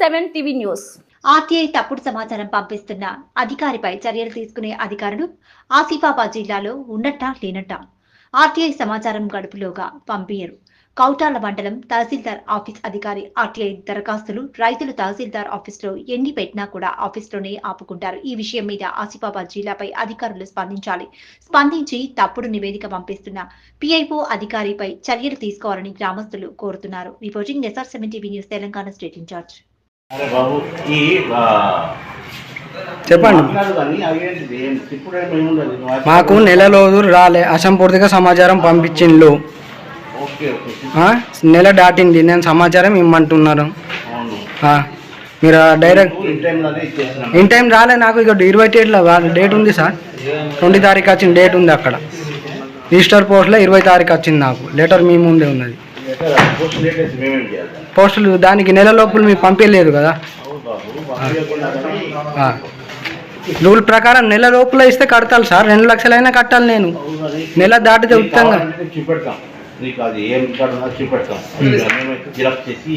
Seven TV news. RTI తప్పుడు సమాచారం పంపిస్తున్న అధికారిపై చర్యలు తీసుకునే అధికారులు ఆసిఫాబాద్ జిల్లాలో ఉన్నట్టా లేనట్టా? ఆర్టీఐ సమాచారం గడుపులోగా పంపించరు కౌటాల మండలం తహసీల్దార్ ఆఫీస్ అధికారి ఆర్టీఐ దరఖాస్తులు రైతులు తహసీల్దార్ ఆఫీసులో ఎన్ని పెట్టినా కూడా ఆఫీసులోనే ఆపుకుంటారు. ఈ విషయం మీద ఆసిఫాబాద్ జిల్లాపై అధికారులు స్పందించాలి. స్పందించి తప్పుడు నివేదిక పంపిస్తున్న పిఐఓ అధికారిపై చర్యలు తీసుకోవాలని గ్రామస్తులు కోరుతున్నారు. Reporting SR seven TV news Telangana state incharge. చెప్పండి. మాకు నెల రోజులు రాలే అసంపూర్తిగా సమాచారం పంపించిండ్లు. నెల దాటింది నేను సమాచారం ఇమ్మంటున్నారు మీరు డైరెక్ట్ ఇన్ టైం రాలే నాకు ఇక ఇరవై డేట్లో డేట్ ఉంది సార్. ట్వంటీ తారీఖు వచ్చిన డేట్ ఉంది అక్కడ. రిజిస్టర్ పోస్ట్లో ఇరవై తారీఖు వచ్చింది నాకు. లెటర్ మీ ముందే ఉన్నది. పోస్టులు దానికి నెల లోపల మీకు పంపించలేదు కదా. రూల్ ప్రకారం నెల లోపల ఇస్తే కడతాను సార్. రెండు లక్షలైనా కట్టాలి నేను. నెల దాటితే ఉచితంగా చూపెడతాం నీకు అది ఏం చూపెడతాం. చేసి